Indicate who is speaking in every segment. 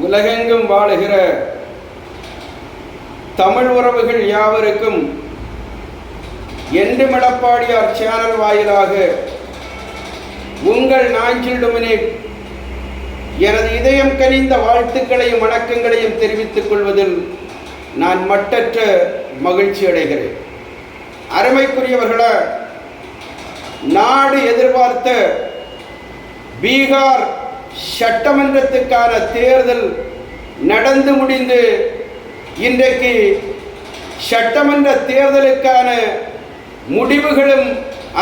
Speaker 1: உலகெங்கும் வாழுகிற தமிழ் உறவுகள் யாவருக்கும் என்று மிளப்பாடியார் சேனல் வாயிலாக உங்கள் நாஞ்சில் டொமினேட் எனது இதயம் கனிந்த வாழ்த்துக்களையும் வணக்கங்களையும் தெரிவித்துக் கொள்வதில் நான் மட்டற்ற மகிழ்ச்சி அடைகிறேன். அருமைக்குரியவர்களை நாடு எதிர்பார்த்த பீகார் சட்டமன்றத்துக்கான தேர்தல் நடந்து முடிந்து இன்றைக்கு சட்டமன்ற தேர்தலுக்கான முடிவுகளும்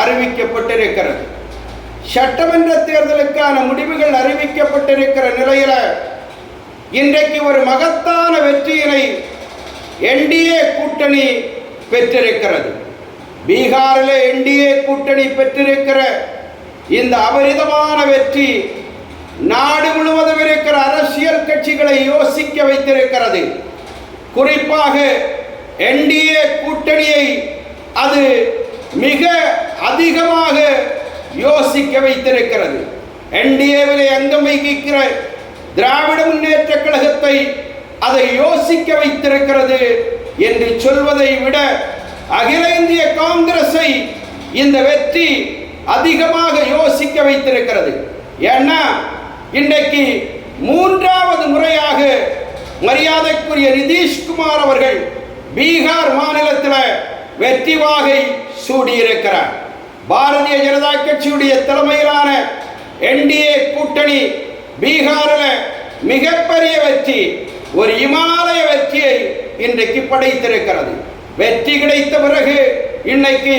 Speaker 1: அறிவிக்கப்பட்டிருக்கிறது. சட்டமன்ற தேர்தலுக்கான முடிவுகள் அறிவிக்கப்பட்டிருக்கிற நிலையில் இன்றைக்கு ஒரு மகத்தான வெற்றியினை என்டிஏ கூட்டணி பெற்றிருக்கிறது. பீகாரில் என்டிஏ கூட்டணி பெற்றிருக்கிற இந்த அபரிதமான வெற்றி நாடு முழுவதும் இருக்கிற அரசியல் கட்சிகளை யோசிக்க வைத்திருக்கிறது. குறிப்பாக என்டிஏ கூட்டணியை அது மிக அதிகமாக யோசிக்க வைத்திருக்கிறது. என்டிஏவில் அங்கம் வகிக்கிற திராவிட முன்னேற்ற கழகத்தை அதை யோசிக்க வைத்திருக்கிறது என்று சொல்வதை விட அகில இந்திய காங்கிரஸை இந்த வெற்றி அதிகமாக யோசிக்க வைத்திருக்கிறது. ஏன்னா இன்றைக்கு மூன்றாவது முறையாக மரியாதைக்குரிய நிதிஷ்குமார் அவர்கள் பீகார் மாநிலத்தில் வெற்றி வாகை சூடியிருக்கிறார். பாரதிய ஜனதா கட்சியுடைய தலைமையிலான என்டிஏ கூட்டணி பீகாரில் மிகப்பெரிய வெற்றி ஒரு இமாலய வெற்றியை இன்றைக்கு படைத்திருக்கிறது. வெற்றி கிடைத்த பிறகு இன்னைக்கு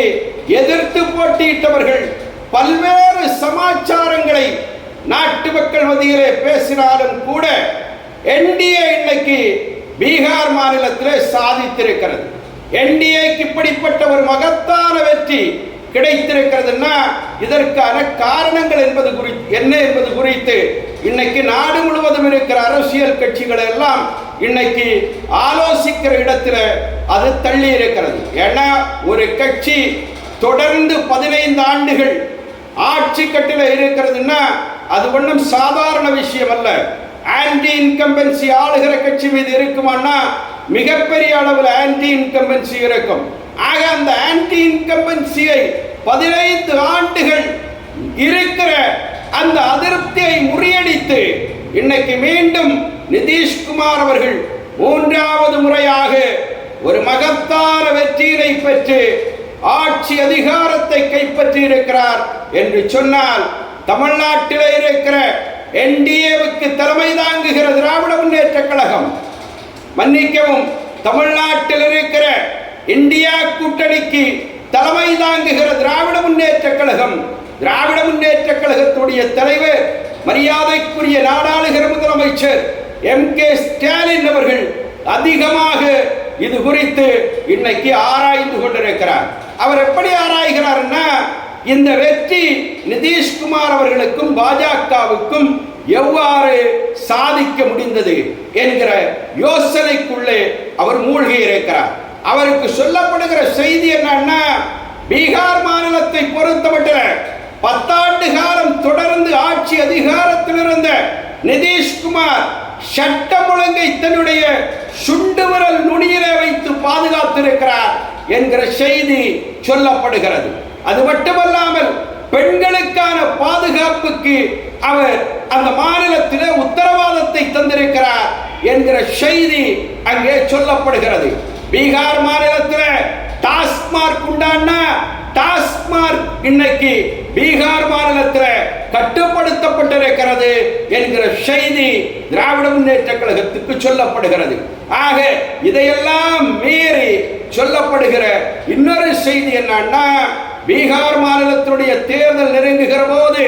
Speaker 1: எதிர்த்து போட்டியிட்டவர்கள் பல்வேறு சமாச்சாரங்களை நாட்டு மக்கள் மத்தியிலே பேசினாலும் கூட என்டிஏ இன்னைக்கு பீகார் மாநிலத்திலே சாதித்திருக்கிறது. என்டிஏக்கு இப்படிப்பட்ட ஒரு மகத்தான வெற்றி கிடைத்திருக்கிறதுன்னா இதற்கான காரணங்கள் என்பது குறித்து என்ன என்பது குறித்து இன்னைக்கு நாடு முழுவதும் இருக்கிற அரசியல் கட்சிகள் எல்லாம் இன்னைக்கு ஆலோசிக்கிற இடத்துல அது தள்ளி இருக்கிறது. ஏன்னா ஒரு கட்சி தொடர்ந்து பதினைந்து ஆண்டுகள் ஆட்சி கட்டில இருக்கிறதுன்னா அது ஒன்றும் சாதாரண விஷயம் அல்ல ஆன்டி இன்கம்பன்சி ஆளுகிற கட்சி மீது இருக்குமான்னா மிகப்பெரிய அளவில் ஆன்டி இன்கம்பன்சி இருக்கும். ஆக அந்த ஆன்டி இன்கம்பன்சியை பதினைந்து ஆண்டுகள் இருக்கிற அந்த அதிருப்தியை முறியடித்து இன்னைக்கு மீண்டும் நிதிஷ்குமார் அவர்கள் மூன்றாவது முறையாக ஒரு மகத்தான வெற்றியினை பெற்று ஆட்சி அதிகாரத்தை கைப்பற்றி இருக்கிறார் என்று சொன்னால் தமிழ்நாட்டில் இருக்கிற என்டிஏவுக்கு தலைமை தாங்குகிற திராவிட முன்னேற்ற கழகம் மன்னிக்கவும் தமிழ்நாட்டில் இருக்கிற இந்தியா கூட்டணிக்கு தலைமை தாங்குகிற திராவிட முன்னேற்ற கழகம் திராவிட முன்னேற்ற கழகத்துடைய தலைவர் மரியாதைக்குரிய நாடாளுகிற முதலமைச்சர் எம் கே ஸ்டாலின் அவர்கள் அதிகமாக இது குறித்து இன்னைக்கு ஆராய்ந்து கொண்டிருக்கிறார். அவர் எப்படி ஆராய்கிறார்னா இந்த வெற்றி நிதிஷ்குமார் அவர்களுக்கும் பாஜகவுக்கும் எவ்வாறு சாதிக்க முடிந்தது என்கிற யோசனைக்குள்ளே அவர் மூழ்கி இருக்கிறார் அவருக்கு சொல்லப்படுகிற செய்தி என்னன்னா பீகார் மாநிலத்தை பொறுத்தமட்டில் பத்தாண்டு காலம் தொடர்ந்து ஆட்சி அதிகாரத்தில் இருந்த நிதிஷ்குமார் சட்டம் ஒழுங்கை தன்னுடைய சுண்டு விரல் நுனியிலே வைத்து பாதுகாத்திருக்கிறார் என்கிற செய்தி சொல்லப்படுகிறது. அது மட்டுமல்லாமல் பெண்களுக்கான பாதுகாப்புக்கு அவர் அந்த மாநிலத்திலே உத்தரவாதத்தை தந்திருக்கிறார் என்கிற செய்தி அங்கே சொல்லப்படுகிறது. பீகார் மாநிலத்தில் டாஸ்மார்க் உண்டான்னா டாஸ்மார்க் இன்னைக்கு பீகார் மாநிலத்தில் கட்டுப்படுத்தப்பட்டிருக்கிறது என்கிற செய்தி திராவிட முன்னேற்ற கழகத்துக்கு சொல்லப்படுகிறது. ஆக இதையெல்லாம் மீறி சொல்லப்படுகிற இன்னொரு செய்தி என்னன்னா பீகார் மாநிலத்தினுடைய தேர்தல் நெருங்குகிற போது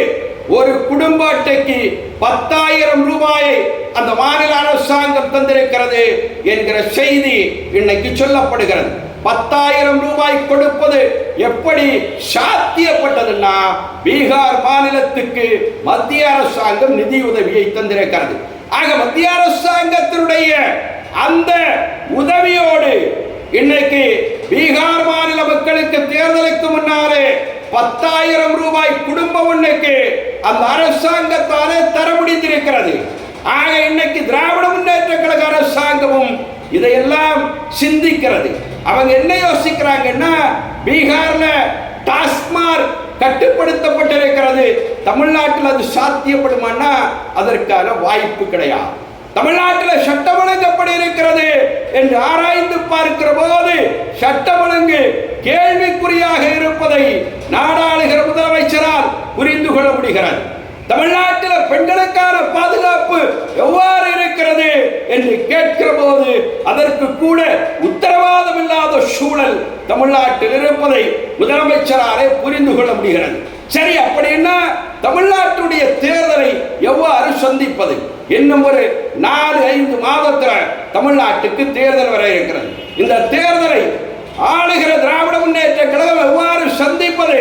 Speaker 1: ஒரு குடும்ப அட்டைக்கு பத்தாயிரம் ரூபாயை அந்த மாநில அரசாங்கம் தந்திருக்கிறது என்கிற செய்தி இன்னைக்கு சொல்லப்படுகிறது. பத்தாயிரம் ரூபாய் கொடுப்பது எப்படி சாத்தியப்பட்டதுன்னா பீகார் மாநிலத்துக்கு மத்திய அரசாங்கம் நிதி உதவியை தந்திருக்கிறது. ஆக மத்திய அரசாங்கத்தினுடைய அந்த உதவியோடு இன்னைக்கு பீகார் மாநில மக்களுக்கு தேர்தலுக்கு முன்னாலே பத்தாயிரம் ரூபாய் குடும்ப ஒண்ணுக்கு அந்த அரசாங்கத்தாலே தர முடிந்திருக்கிறது. ஆக இன்னைக்கு திராவிட முன்னேற்ற கழக அரசாங்கமும் இதையெல்லாம் சிந்திக்கிறது. அவங்க என்ன யோசிக்கிறாங்கன்னா பீகார்ல டாஸ்மார்க் கட்டுப்படுத்தப்பட்டிருக்கிறது. தமிழ்நாட்டில் அது சாத்தியப்படுமானா அதற்கான வாய்ப்பு கிடையாது. தமிழ்நாட்டில் சட்டம் ஒழுங்கு எப்படி இருக்கிறது என்று ஆராய்ந்து பார்க்கிற போது சட்டம் ஒழுங்கு கேள்விக்குறியாக இருப்பதை நாடாளுகிற முதலமைச்சரால் புரிந்து கொள்ள முடிகிறது. தமிழ்நாட்டில் பெண்களுக்கான பாதுகாப்பு எவ்வாறு இருக்கிறது என்று கேட்கிற போது அதற்கு கூட உத்தரவாதம் இல்லாத சூழல் தமிழ்நாட்டில் இருப்பதை முதலமைச்சராலே புரிந்து கொள்ள முடிகிறது. சரி அப்படின்னா தமிழ்நாட்டுடைய தேர்தலை எவ்வாறு சந்திப்பது? இன்னும் ஒரு நாலு ஐந்து மாதத்துல தமிழ்நாட்டுக்கு தேர்தல் வர இருக்கிறது. இந்த தேர்தலை ஆளுகிற திராவிட முன்னேற்ற கழகம் எவ்வாறு சந்திப்பது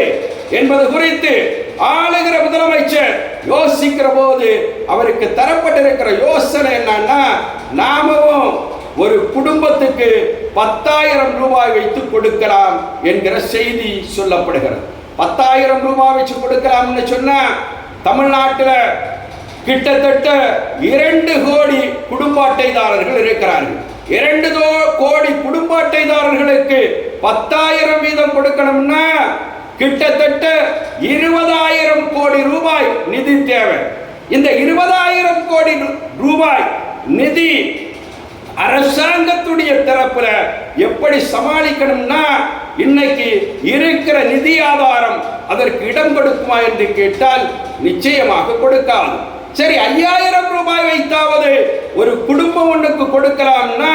Speaker 1: என்பது குறித்து ஆளுகிற முதலமைச்சர் யோசிக்கிற போது அவருக்கு தரப்பட்டிருக்கிற யோசனை என்னன்னா நாமும் ஒரு குடும்பத்துக்கு பத்தாயிரம் ரூபாய் வைத்து கொடுக்கலாம் என்கிற செய்தி சொல்லப்படுகிறது. பத்தாயிரம் ரூபாய் வச்சு கொடுக்கலாம்னு சொன்னா தமிழ்நாட்டில் கிட்டத்தட்ட இரண்டு கோடி குடும்ப அட்டைதாரர்கள் இருக்கிறார்கள். இரண்டு கோடி குடும்ப அட்டைதாரர்களுக்கு பத்தாயிரம் வீதம் கொடுக்கணும்னா கிட்டத்தட்ட இருபதாயிரம் கோடி ரூபாய் நிதி தேவை. இந்த இருபதாயிரம் கோடி ரூ- ரூபாய் நிதி அரசாங்கத்துடைய தரப்புல எப்படி சமாளிக்கணும்னா இன்னைக்கு இருக்கிற நிதி ஆதாரம் அதற்கு இடம் கொடுக்குமா என்று கேட்டால் நிச்சயமாக கொடுக்காது. சரி ஐயாயிரம் ரூபாய் வைத்தாவது ஒரு குடும்பம் ஒன்றுக்கு கொடுக்கலாம்னா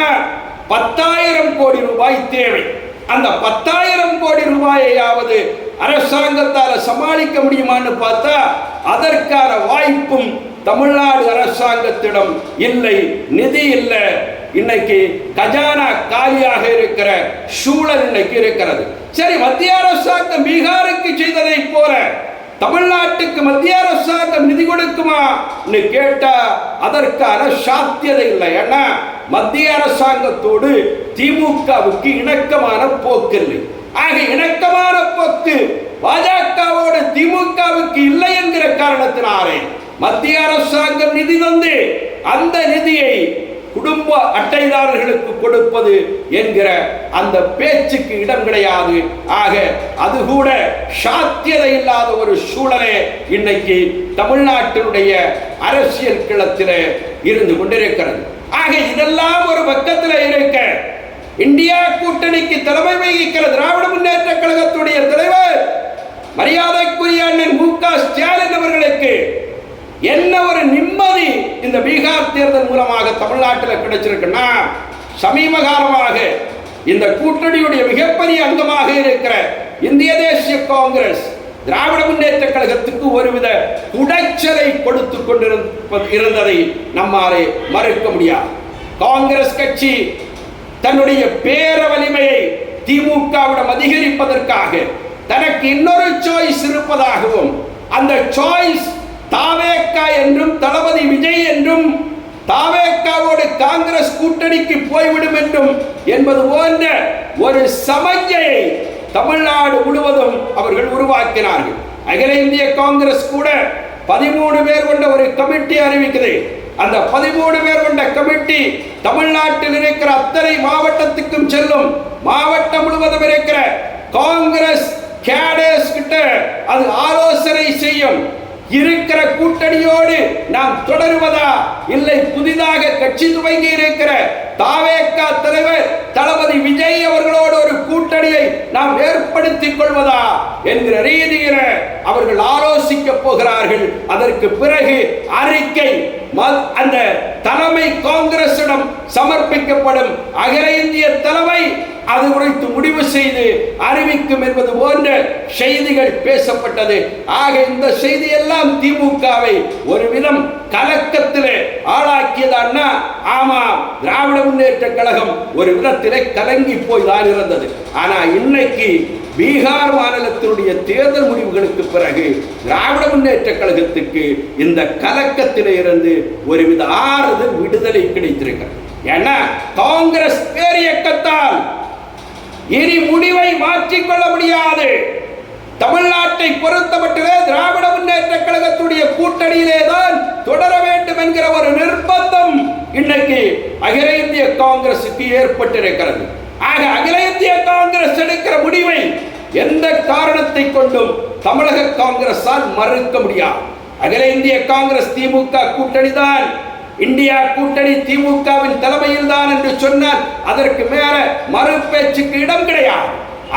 Speaker 1: பத்தாயிரம் கோடி ரூபாய் தேவை. அந்த பத்தாயிரம் கோடி ரூபாயையாவது அரசாங்கத்தால் சமாளிக்க முடியுமான்னு பார்த்தா அதற்கான வாய்ப்பும் தமிழ்நாடு அரசாங்கத்திடம் இல்லை நிதி இல்லை. இன்னைக்கு கஜானா காலியாக இருக்கிற சூழல் இன்னைக்கு இருக்கிறது. சரி மத்திய அரசாங்கம் பீகாருக்கு செய்ததை போல தமிழ்நாட்டுக்கு மத்திய அரசாங்கம் நிதி கொடுக்குமா? கேட்டா அதற்கான சாத்தியதை இல்லை. ஏன்னா மத்திய அரசாங்கத்தோடு திமுகவுக்கு இணக்கமான போக்கு இல்லை. ஆக இணக்கமான போக்கு பாஜகவோடு திமுகவுக்கு இல்லை என்கிற காரணத்தினாலே மத்திய அரசாங்கம் நிதி தந்து அந்த நிதியை குடும்ப அட்டைதாரர்களுக்கு கொடுப்பது என்கிற அந்த பேச்சுக்கு இடம் கிடையாது. ஆக அது கூட சாத்தியதை இல்லாத ஒரு சூழலே இன்னைக்கு தமிழ்நாட்டினுடைய அரசியல் களத்திலே இருந்து கொண்டிருக்கிறது. ஆக இதெல்லாம் ஒரு பக்கத்தில் இருக்க இந்தியா கூட்டணிக்கு தலைமை வகிக்கிற திராவிட முன்னேற்ற கழகத்துடைய தலைவர் மரியாதைக்குரிய அண்ணன் மு க ஸ்டாலின் அவர்களுக்கு என்ன ஒரு நிம்மதி இந்த பீகார் தேர்தல் மூலமாக தமிழ்நாட்டில் கிடைச்சிருக்குன்னா சமீப காலமாக இந்த கூட்டணியுடைய மிகப்பெரிய அங்கமாக இருக்கிற இந்திய தேசிய காங்கிரஸ் திராவிட முன்னேற்ற கழகத்துக்கு ஒருவித உடைச்சலை கொடுத்து கொண்டிருப்பது இருந்ததை நம்மாலே மறுக்க முடியாது. காங்கிரஸ் கட்சி தன்னுடைய பேர வலிமையை திமுகவிடம் அதிகரிப்பதற்காக தனக்கு இன்னொரு சாய்ஸ் இருப்பதாகவும் அந்த சாய்ஸ் தாவேக்கா என்றும் தளபதி விஜய் என்றும் தாவேக்காவோடு காங்கிரஸ் கூட்டணிக்கு போய்விடும் என்றும் என்பது போன்ற ஒரு சமஞ்சையை தமிழ்நாடு முழுவதும் அவர்கள் உருவாக்கினார்கள். அகில இந்திய காங்கிரஸ் கூட பதிமூணு பேர் கொண்ட ஒரு கமிட்டி அறிவிக்குது. அந்த பதிமூணு பேர் கொண்ட கமிட்டி தமிழ்நாட்டில் இருக்கிற அத்தனை மாவட்டத்துக்கும் செல்லும். மாவட்டம் முழுவதும் இருக்கிற காங்கிரஸ் கேடர்ஸ் கிட்ட அது ஆலோசனை செய்யும். இருக்கிற கூட்டணியோடு நாம் தொடருவதா? இல்லை புதிதாக கட்சி துவங்கி இருக்கிற தாவேக்கா தலைவர் தளபதி விஜய் அவர்களோடு ஒரு கூட்டணியை நாம் ஏற்படுத்திக் கொள்வதா என்கிற ரீதியில அவர்கள் ஆலோசிக்க போகிறார்கள். அதற்கு பிறகு அறிக்கை ம- அந்த தலைமை காங்கிரசிடம் சமர்ப்பிக்கப்படும் அகில இந்திய தலைமை அது குறித்து முடிவு செய்து அறிவிக்கும் என்பது போன்ற செய்திகள் பேசப்பட்டது. ஆக இந்த செய்தி எல்லாம் திமுகவை ஒரு விதம் கலக்கத்திலே ஆளாக்கியதான்னா ஆமா திராவிட முன்னேற்ற கழகம் ஒரு விதத்திலே கலங்கி போய் தான் இருந்தது. ஆனா இன்னைக்கு பீகார் மாநிலத்தினுடைய தேர்தல் முடிவுகளுக்கு பிறகு திராவிட முன்னேற்ற கழகத்துக்கு இந்த கலக்கத்திலே இருந்து ஒருவித ஆறுதல் விடுதலை கிடைத்திருக்கிறது. ஏன்னா காங்கிரஸ் பேரியக்கத்தால் இனி முடிவை மாற்றிக்கொள்ள முடியாது. தமிழ்நாட்டை பொறுத்தமட்டிலே திராவிட முன்னேற்ற கழகத்துடைய கூட்டணியிலே தான் தொடர வேண்டும் என்கிற ஒரு நிர்பந்தம் இன்னைக்கு அகில இந்திய காங்கிரசுக்கு ஏற்பட்டிருக்கிறது. ஆக அகில இந்திய காங்கிரஸ் எடுக்கிற முடிவை எந்த காரணத்தை கொண்டும் தமிழக காங்கிரஸால் மறுக்க முடியாது. அகில இந்திய காங்கிரஸ் திமுக கூட்டணி தான் இந்தியா கூட்டணி திமுகவின் தலைமையில் தான் என்று சொன்னால் அதற்கு மேல மறு பேச்சுக்கு இடம் கிடையாது.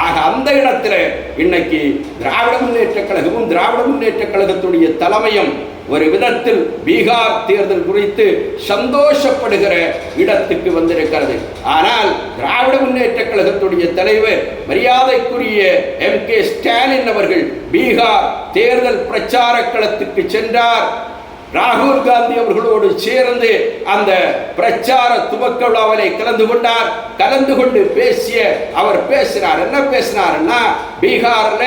Speaker 1: ஆக அந்த இடத்துல இன்னைக்கு திராவிட முன்னேற்ற கழகமும் திராவிட முன்னேற்ற கழகத்துடைய தலைமையும் ஒரு விதத்தில் பீகார் தேர்தல் குறித்து சந்தோஷப்படுகிற இடத்துக்கு வந்திருக்கிறது. ஆனால் திராவிட முன்னேற்ற கழகத்துடைய தலைவர் மரியாதைக்குரிய எம் கே ஸ்டாலின் அவர்கள் பீகார் தேர்தல் பிரச்சார களத்துக்கு சென்றார். ராகுல் காந்தி அவர்களோடு சேர்ந்து அந்த பிரச்சார துவக்க விழாவிலே கலந்து கொண்டார். கலந்து கொண்டு பேசிய அவர் பேசினார். என்ன பேசினார்னா பீகார்ல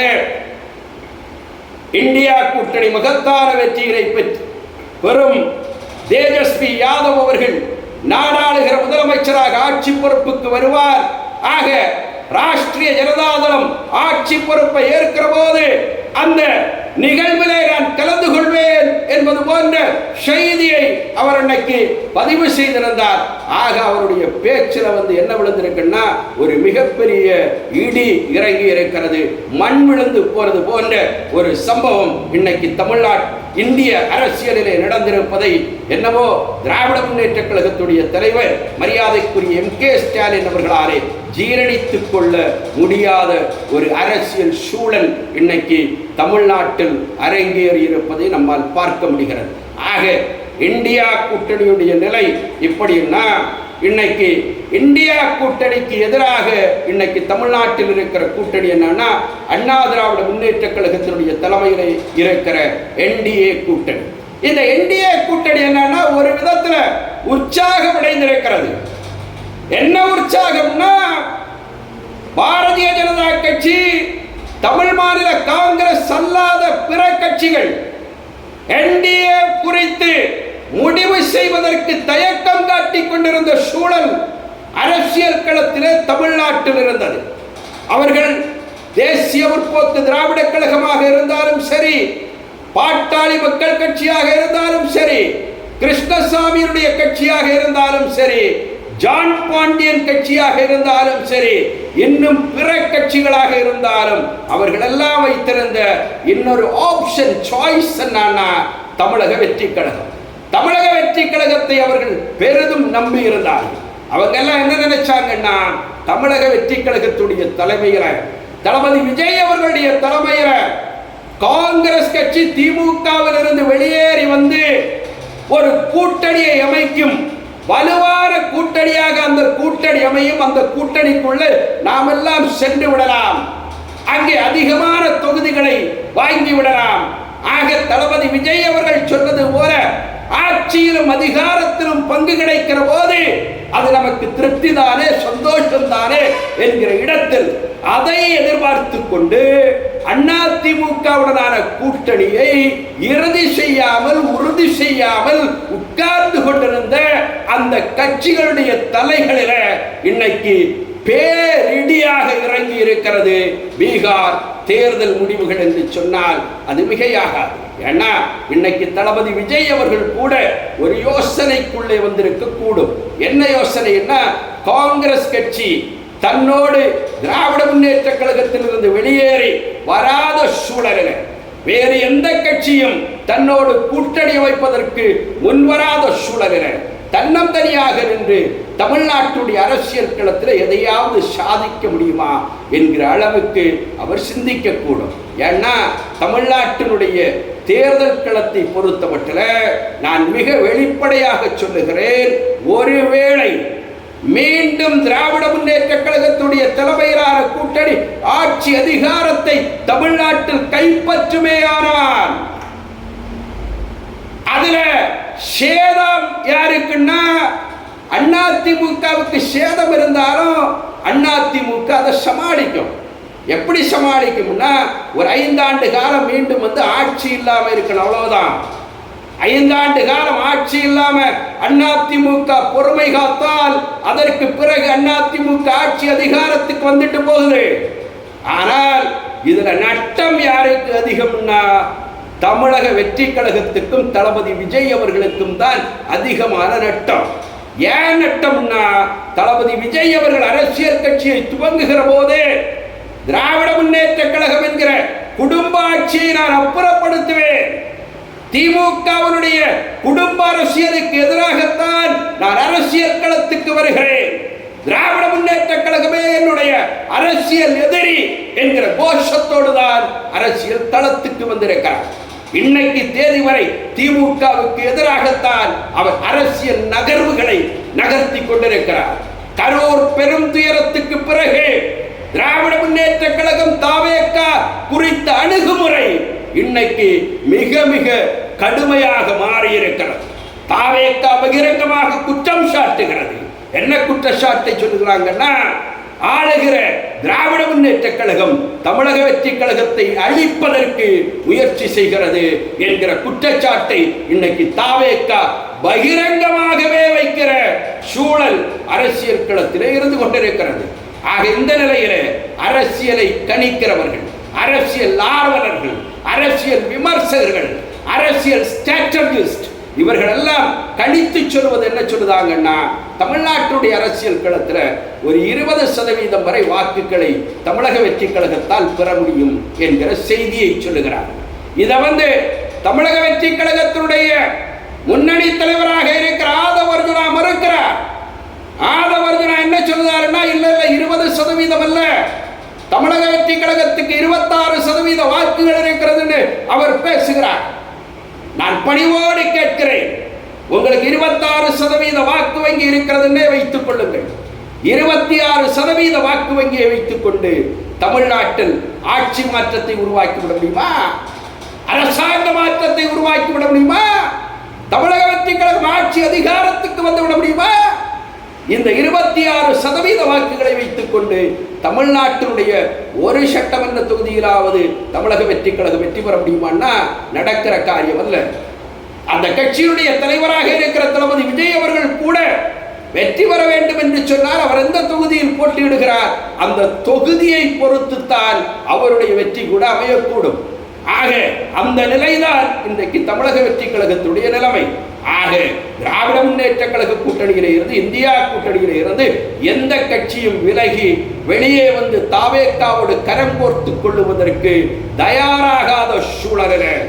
Speaker 1: இந்தியா கூட்டணி மகத்தான வெற்றிகளை பெற்று பெறும் தேஜஸ்வி யாதவ் அவர்கள் நாடாளுகிற முதலமைச்சராக ஆட்சி பொறுப்புக்கு வருவார். ஆக ராஷ்டிரிய ஜனதாதளம் ஆட்சி பொறுப்பை ஏற்கிற போது அந்த நிகழ்விலே நான் கலந்து கொள்வேன் என்பது போன்ற செய்தியை அவர் அன்னைக்கு பதிவு செய்திருந்தார். ஆக அவருடைய பேச்சில் வந்து என்ன விழுந்திருக்குன்னா ஒரு மிகப்பெரிய இடி இறங்கி இருக்கிறது. மண் விழுந்து போறது போன்ற ஒரு சம்பவம் இன்னைக்கு தமிழ்நாட்டு இந்திய அரசியலிலே நடந்திருப்பதை என்னவோ திராவிட முன்னேற்ற கழகத்துடைய தலைவர் மரியாதைக்குரிய எம் கே ஸ்டாலின் அவர்களாலே ஜீரணித்துக் கொள்ள முடியாத ஒரு அரசியல் சூழல் இன்னைக்கு தமிழ்நாட்டில் அரங்கேறி இருப்பதை நம்மால் பார்க்க முடிகிறது. ஆக இந்தியா கூட்டணியுடைய நிலை இப்படின்னா இன்னைக்கு இந்தியா கூட்டணிக்கு எதிராக இன்னைக்கு தமிழ்நாட்டில் இருக்கிற கூட்டணி என்னன்னா அண்ணா திராவிட முன்னேற்ற கழகத்தினுடைய தலைமையில் இருக்கிற என்டிஏ கூட்டணி. இந்த என்டிஏ கூட்டணி என்னன்னா ஒரு விதத்தில் உற்சாகம் அடைந்திருக்கிறது. என்ன உற்சாகம்னா பாரதிய ஜனதா கட்சி தமிழ் மாநில காங்கிரஸ் அல்லாத பிற கட்சிகள் என்டிஏ குறித்து முடிவு செய்வதற்கு தயக்கம் காட்டிக் கொண்டிருந்த சூழல் அரசியல் களத்திலே தமிழ்நாட்டில் இருந்தது. அவர்கள் தேசிய முற்போக்கு திராவிட கழகமாக இருந்தாலும் சரி பாட்டாளி மக்கள் கட்சியாக இருந்தாலும் சரி கிருஷ்ணசாமியுடைய கட்சியாக இருந்தாலும் சரி ஜான் பாண்டியன் கட்சியாக இருந்தாலும் சரி இன்னும் பிற கட்சிகளாக இருந்தாலும் அவர்கள் எல்லாம் வைத்திருந்த இன்னொரு ஆப்ஷன் சாய்ஸ் என்னன்னா தமிழக வெற்றி கழகம். தமிழக வெற்றி கழகத்தை அவர்கள் பெரிதும் நம்பி இருந்தார்கள். அவங்க எல்லாம் என்ன நினைச்சாங்கன்னா தமிழக வெற்றி கழகத்துடைய தலைமையில தளபதி விஜய் அவர்களுடைய தலைமையில காங்கிரஸ் கட்சி திமுகவில் இருந்து வெளியேறி வந்து ஒரு கூட்டணியை அமைக்கும் வலுவான கூட்டணியாக அந்த கூட்டணி அமையும். அந்த கூட்டணிக்குள்ள நாம் எல்லாம் சென்று விடலாம். அங்கே அதிகமான தொகுதிகளை வாங்கி விடலாம். ஆக தளபதி விஜய் அவர்கள் சொன்னது போல ஆட்சியிலும் அதிகாரத்திலும் பங்கு கிடைக்கிற போது அது நமக்கு திருப்தி தானே சந்தோஷம் தானே என்கிற இடத்தில் அதை எதிர்பார்த்து கொண்டு அதிமுகவுடனான கூட்டணியை இறுதி செய்யாமல் உறுதி செய்யாமல் உட்கார்ந்து கொண்டிருந்த அந்த கட்சிகளுடைய தலைகளில இன்னைக்கு பேரிடியாக இறங்கி இருக்கிறது பீகார் தேர்தல் முடிவுகள் என்று சொன்னால் அது மிகையாகாது. ஏன்னா இன்னைக்கு தளபதி விஜய் அவர்கள் கூட ஒரு யோசனைக்குள்ளே வந்திருக்க கூடும் என்ன யோசனைன்னா காங்கிரஸ் கட்சி தன்னோடு திராவிட முன்னேற்ற கழகத்திலிருந்து வெளியேறி வராத சூழலில் வேறு எந்த கட்சியும் தன்னோடு கூட்டணி வைப்பதற்கு முன்வராத சூழலில் தன்னந்தனியாக நின்று தமிழ்நாட்டுடைய அரசியல் களத்தில் எதையாவது சாதிக்க முடியுமா என்கிற அளவுக்கு அவர் சிந்திக்கக்கூடும். ஏன்னா தமிழ்நாட்டினுடைய தேர்தல் களத்தை பொறுத்தமட்டில் நான் மிக வெளிப்படையாக சொல்லுகிறேன் ஒருவேளை மீண்டும் திராவிட முன்னேற்ற கழகத்துடைய தலைமையிலான கூட்டணி ஆட்சி அதிகாரத்தை தமிழ்நாட்டில் கைப்பற்றுமே ஆனால் அதுல சேதம் யாருக்குன்னா அதிமுகவுக்கு சேதம் இருந்தாலும் அதிமுக அதை சமாளிக்கும். எப்படி சமாளிக்கும்னா ஒரு ஐந்தாண்டு காலம் மீண்டும் வந்து ஆட்சி இல்லாமல் இருக்கணும் அவ்வளவுதான். ஐந்தாண்டு காலம் ஆட்சி இல்லாம அதிமுக பொறுமை காத்தால் அதற்கு பிறகு அதிமுக ஆட்சி அதிகாரத்துக்கு வந்துட்டு போகுது. ஆனால் இதுல நட்டம் யாருக்கு அதிகம்னா தமிழக வெற்றி கழகத்துக்கும் தளபதி விஜய் அவர்களுக்கும் தான் அதிகமான நட்டம். ஏன் நட்டம்னா தளபதி விஜய் அவர்கள் அரசியல் கட்சியை துவங்குகிற போதே திராவிட முன்னேற்ற கழகம் என்கிற குடும்ப ஆட்சியை நான் அப்புறப்படுத்துவேன். திமுகவினுடைய குடும்ப அரசியலுக்கு எதிராகத்தான் நான் அரசியல் களத்துக்கு வருகிறேன். திராவிட முன்னேற்ற கழகமே என்னுடைய அரசியல் எதிரி என்கிற கோஷத்தோடு தான் அரசியல் தளத்துக்கு வந்திருக்கிறார். இன்னைக்கு தேதி வரை திமுகவுக்கு எதிராகத்தான் அவர் அரசியல் நகர்வுகளை நகர்த்தி கொண்டிருக்கிறார். கரூர் பெரும் துயரத்துக்கு பிறகு திராவிட முன்னேற்ற கழகம் தாவேக்கா குறித்த அணுகுமுறை இன்னைக்கு மிக மிக கடுமையாக மாறியிருக்கிறது. தாவேக்கா பகிரங்கமாக குற்றம் சாட்டுகிறது. என்ன குற்றச்சாட்டை சொல்லுகிறாங்கன்னா ஆளுகிற திராவிட முன்னேற்ற கழகம் தமிழக வெற்றி கழகத்தை அழிப்பதற்கு முயற்சி செய்கிறது என்கிற குற்றச்சாட்டை இன்னைக்கு தாவேக்கா பகிரங்கமாகவே வைக்கிற சூழல் அரசியல் களத்திலே இருந்து கொண்டிருக்கிறது. ஆக இந்த நிலையில அரசியலை கணிக்கிறவர்கள் அரசியல் ஆர்வலர்கள் அரசியல் விமர்சகர்கள் அரசியல் ஸ்ட்ராட்டஜிஸ்ட். இவர்கள் எல்லாம் சொல்வது என்ன சொல்லுதாங்கன்னா தமிழ்நாட்டுடைய அரசியல் களத்தில் ஒரு இருபது சதவீதம் வரை வாக்குகளை தமிழக வெற்றி கழகத்தால் பெற முடியும் என்கிற செய்தியை சொல்லுகிறார். இதை வந்து தமிழக வெற்றி கழகத்தினுடைய முன்னணி தலைவராக இருக்கிற ஆதவர்ஜுனா மறுக்கிறார். ஆதவர்ஜுனா என்ன சொல்லுதாருன்னா இல்லை இல்லை இருபது சதவீதம் அல்ல. தமிழக வெற்றி கழகத்துக்கு இருபத்தாறு சதவீத வாக்குகள் இருக்கிறதுன்னு அவர் பேசுகிறார். நான் பணிவோடு கேட்கிறேன். உங்களுக்கு இருபத்தாறு சதவீத வாக்கு வங்கி இருக்கிறதுன்னே வைத்துக் கொள்ளுங்கள். இருபத்தி ஆறு சதவீத வாக்கு வங்கியை வைத்துக் கொண்டு தமிழ்நாட்டில் ஆட்சி மாற்றத்தை உருவாக்கி விட முடியுமா? அரசாங்க மாற்றத்தை உருவாக்கி விட முடியுமா? தமிழக வெற்றி கழகம் ஆட்சி அதிகாரத்துக்கு வந்து விட முடியுமா? இந்த இருபத்தி ஆறு சதவீத வாக்குகளை வைத்துக்கொண்டு தமிழ்நாட்டினுடைய ஒரு சட்டமன்ற தொகுதியிலாவது தமிழக வெற்றி கழகம் வெற்றி பெற முடியுமான்னா நடக்கிற காரியம் அல்ல. அந்த கட்சியினுடைய தலைவராக இருக்கிற தளபதி விஜய் அவர்கள் கூட வெற்றி பெற வேண்டும் என்று சொன்னால் அவர் எந்த தொகுதியில் போட்டியிடுகிறார்? அந்த தொகுதியை பொறுத்துத்தான் அவருடைய வெற்றி கூட அமையக்கூடும். ஆக அந்த நிலைதான் இன்றைக்கு தமிழக வெற்றி கழகத்துடைய நிலைமை. ஆக திராவிட முன்னேற்ற கழக கூட்டணியில இருந்து இந்தியா கூட்டணியில இருந்து எந்த கட்சியும் விலகி வெளியே வந்து தாவேக்காவோடு கரம் கோர்த்து கொள்ளுவதற்கு தயாராகாத சூழலில்.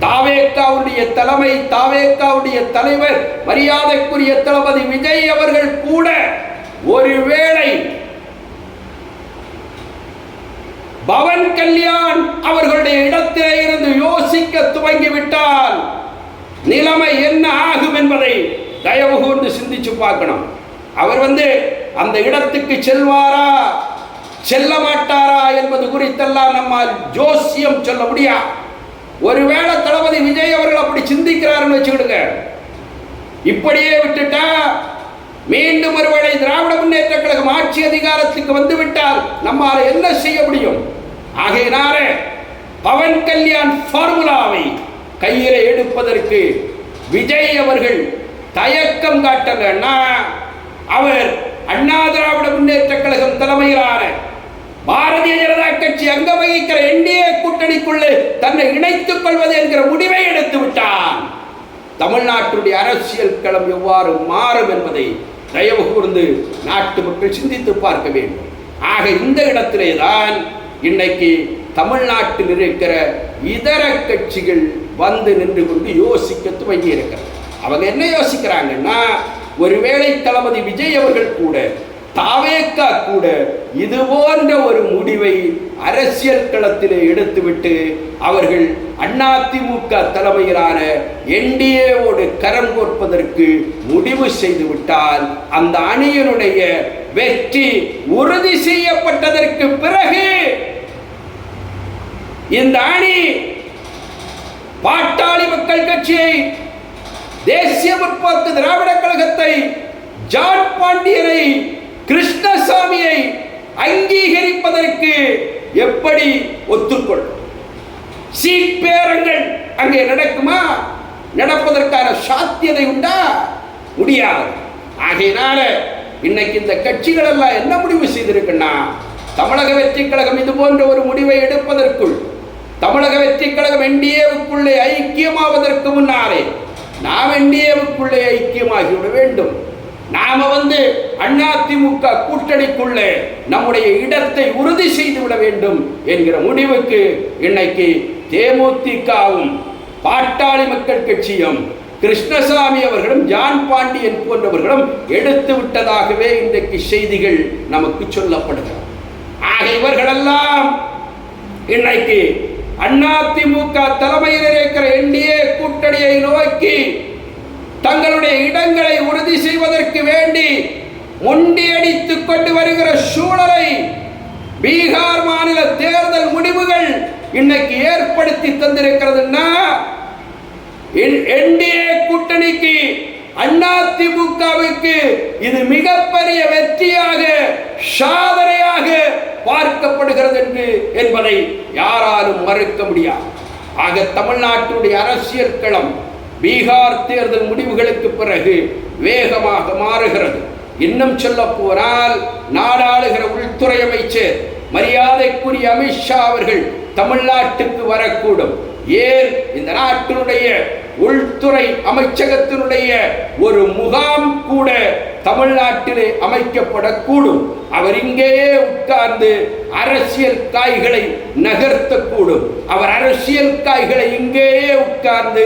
Speaker 1: தாவேக்காவுடைய தலைமை தாவேக்காவுடைய தலைவர் மரியாதைக்குரிய தளபதி விஜய் அவர்கள் கூட ஒருவேளை பவன் கல்யாண் அவர்களுடைய இடத்திலே இருந்து யோசிக்க துவங்கிவிட்டால் நிலைமை என்ன ஆகும் என்பதை தயவு கூர்ந்து சிந்திச்சு பார்க்கணும். அவர் வந்து அந்த இடத்துக்கு செல்வாரா? செல்ல மாட்டாரா என்பது குறித்தெல்லாம் நம்மால் ஜோசியம் சொல்ல முடியாது ஒருவேளை தளபதி விஜய் அவர்கள் அப்படி சிந்திக்கிறாருன்னு வச்சுக்கிடுங்க. இப்படியே விட்டுட்டா மீண்டும் ஒருவேளை திராவிட முன்னேற்ற கழகம் ஆட்சி அதிகாரத்துக்கு வந்து விட்டால் நம்மால் என்ன செய்ய முடியும்? ஆகையினால பவன் கல்யாண் ஃபார்முலாவை கையில எடுப்பதற்கு விஜய் அவர்கள் தயக்கம் காட்டலன்னா அவர் அண்ணா திராவிட முன்னேற்ற கழகம் தலைமையிலான பாரதிய ஜனதா கட்சி அங்க வகிக்கிற என்டிஏ கூட்டணிக்குள்ளே தன்னை இணைத்துக் கொள்வது என்கிற முடிவை எடுத்து விட்டான். தமிழ்நாட்டுடைய அரசியல் களம் எவ்வாறு மாறும் என்பதை தயவு கூர்ந்து நாட்டு மக்கள் சிந்தித்து பார்க்க வேண்டும். ஆக இந்த இடத்திலே தான் இன்னைக்கு தமிழ்நாட்டில் இருக்கிற இதர கட்சிகள் வந்து நின்று கொண்டு யோசிக்க துவங்கி இருக்கிறது. அவங்க என்ன யோசிக்கிறாங்கன்னா ஒருவேளை தளபதி விஜய் அவர்கள் கூட தாவேக்கா கூட இது போன்ற ஒரு முடிவை அரசியல் களத்திலே எடுத்துவிட்டு அவர்கள் அதிமுக தலைமையிலான என்டிஏவோடு கரம் கோர்ப்பதற்கு முடிவு செய்துவிட்டால் அந்த அணியினுடைய வெற்றி உறுதி செய்யப்பட்டதற்கு பிறகு இந்த அணி பாட்டாளி மக்கள் கட்சியை தேசிய முற்போக்கு திராவிட கழகத்தை ஜான் பாண்டியனை கிருஷ்ணசாமியை அங்கீகரிப்பதற்கு எப்படி ஒத்துக்கொள்ளும்? சீட்பேரங்கள் அங்கே நடக்குமா? நடப்பதற்கான சாத்தியதை உண்டா? முடியாது. ஆகையினால இன்னைக்கு இந்த கட்சிகள் எல்லாம் என்ன முடிவு செய்திருக்குன்னா தமிழக வெற்றி கழகம் இது போன்ற ஒரு முடிவை எடுப்பதற்குள் தமிழக வெற்றி கழகம் என்டிஏவுக்குள்ளே ஐக்கியமாவதற்கு முன்னாலே நாம் என்டிஏவுக்குள்ளே ஐக்கியமாகிவிட வேண்டும். நாம வந்து அதிமுக கூட்டணிக்குள்ளே நம்முடைய இடத்தை உறுதி செய்து விட வேண்டும் என்கிற முடிவுக்கு இன்னைக்கு தேமுதிகவும் பாட்டாளி மக்கள் கட்சியும் கிருஷ்ணசாமி அவர்களும் ஜான் பாண்டியன் போன்றவர்களும் எடுத்து விட்டதாகவே இன்றைக்கு செய்திகள் நமக்கு சொல்லப்படுகிறது. ஆக இவர்களெல்லாம் இன்னைக்கு அதிமுக தலைமையில் இருக்கிற என்டிஏ கூட்டணியை நோக்கி தங்களுடைய இடங்களை உறுதி செய்வதற்கு வேண்டி முண்டியடித்துக் கொண்டு வருகிற சூழலை பீகார் மாநில தேர்தல் முடிவுகள் இன்னைக்கு ஏற்படுத்தி தந்திருக்கிறதுன்னா என்டிஏ கூட்டணிக்கு அதிமுகவுக்கு இது மிகப்பெரிய வெற்றியாக சாதனையாக பார்க்கப்படுகிறது என்று என்பதை யாராலும் மறுக்க முடியாது. ஆக தமிழ்நாட்டினுடைய அரசியல் களம் பீகார் தேர்தல் முடிவுகளுக்கு பிறகு வேகமாக மாறுகிறது. இன்னும் சொல்ல போனால் நாடாளுகிற உள்துறை அமைச்சர் மரியாதைக்குரிய அமித்ஷா அவர்கள் தமிழ்நாட்டுக்கு வரக்கூடும். ஏன்? இந்த நாட்டினுடைய உள்துறை அமைச்சகத்தினுடைய ஒரு முகாம் கூட தமிழ்நாட்டிலே அமைக்கப்படக்கூடும். அவர் இங்கேயே உட்கார்ந்து அரசியல் காய்களை நகர்த்தக்கூடும். அவர் அரசியல் காய்களை இங்கேயே உட்கார்ந்து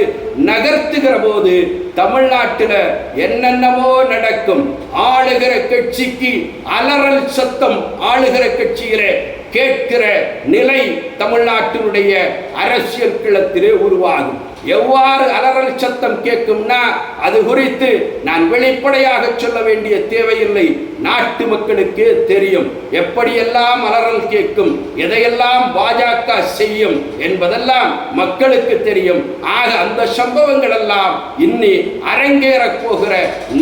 Speaker 1: நகர்த்துகிற போது தமிழ்நாட்டில் என்னென்னமோ நடக்கும். ஆளுகிற கட்சிக்கு அலறல் சத்தம் ஆளுகிற கட்சியிலே கேட்கிற நிலை தமிழ்நாட்டினுடைய அரசியல் கிளத்திலே உருவாகும். எவ்வாறு அலறல் சத்தம் கேட்கும்னா அது குறித்து நான் வெளிப்படையாக சொல்ல வேண்டிய தேவையில்லை. நாட்டு மக்களுக்கு தெரியும். எப்படியெல்லாம் அலறல் கேட்கும் எதையெல்லாம் பாஜக செய்யும் என்பதெல்லாம் மக்களுக்கு தெரியும். ஆக அந்த சம்பவங்கள் எல்லாம் இன்னி அரங்கேறப் போகிற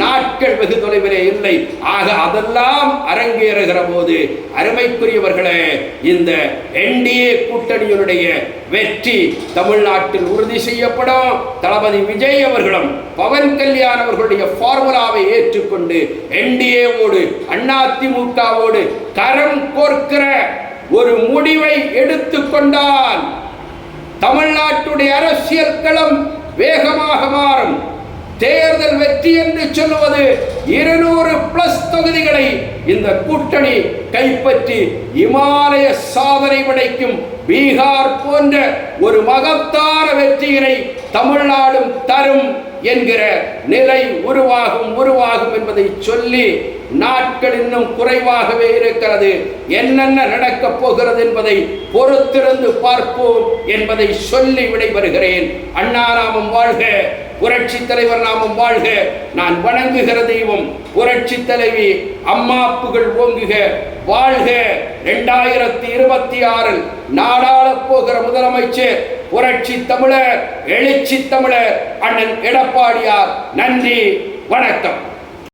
Speaker 1: நாட்கள் வெகு தொலைவிலே இல்லை. ஆக அதெல்லாம் அரங்கேறுகிற போது அருமைக்குரியவர்களே இந்த என்டிஏ கூட்டணியினுடைய வெற்றி தமிழ்நாட்டில் உறுதி செய்யப்படும் தளபதி விஜய் அவர்களும் பவன் கல்யாண் அவர்களுடைய ஃபார்முலாவை ஏற்றுக்கொண்டு என்டிஏவோடு அதிமுகவோடு கரம் கோர்க்கிற ஒரு முடிவை எடுத்துக்கொண்டால் தமிழ்நாட்டுடைய அரசியல் களம் வேகமாக மாறும். தேர்தல் வெற்றி என்று சொல்லுவது இருநூறு பிளஸ் தொகுதிகளை இந்த கூட்டணி கைப்பற்றி இமாலய சாதனை படைக்கும் பீகார் போன்ற ஒரு மகத்தான வெற்றியினை தமிழ்நாடும் தரும் என்கிற நிலை உருவாகும் உருவாகும் என்பதை சொல்லி நாட்கள் இன்னும் குறைவாகவே இருக்கிறது. என்னென்ன நடக்கப் போகிறது என்பதை பொறுத்திருந்து பார்ப்போம் என்பதை சொல்லி விடைபெறுகிறேன். அண்ணாராமம் வாழ்க. புரட்சி தலைவர் நாமம் வாழ்க. நான் வணங்குகிற தெய்வம் புரட்சி தலைவி அம்மா புகழ் ஓங்குக. வாழ்க. இரண்டாயிரத்தி இருபத்தி ஆறில் நாடாளப் போகிற முதலமைச்சர் புரட்சி தமிழர் எழுச்சி தமிழர் அண்ணன் எடப்பாடியார் நன்றி வணக்கம்.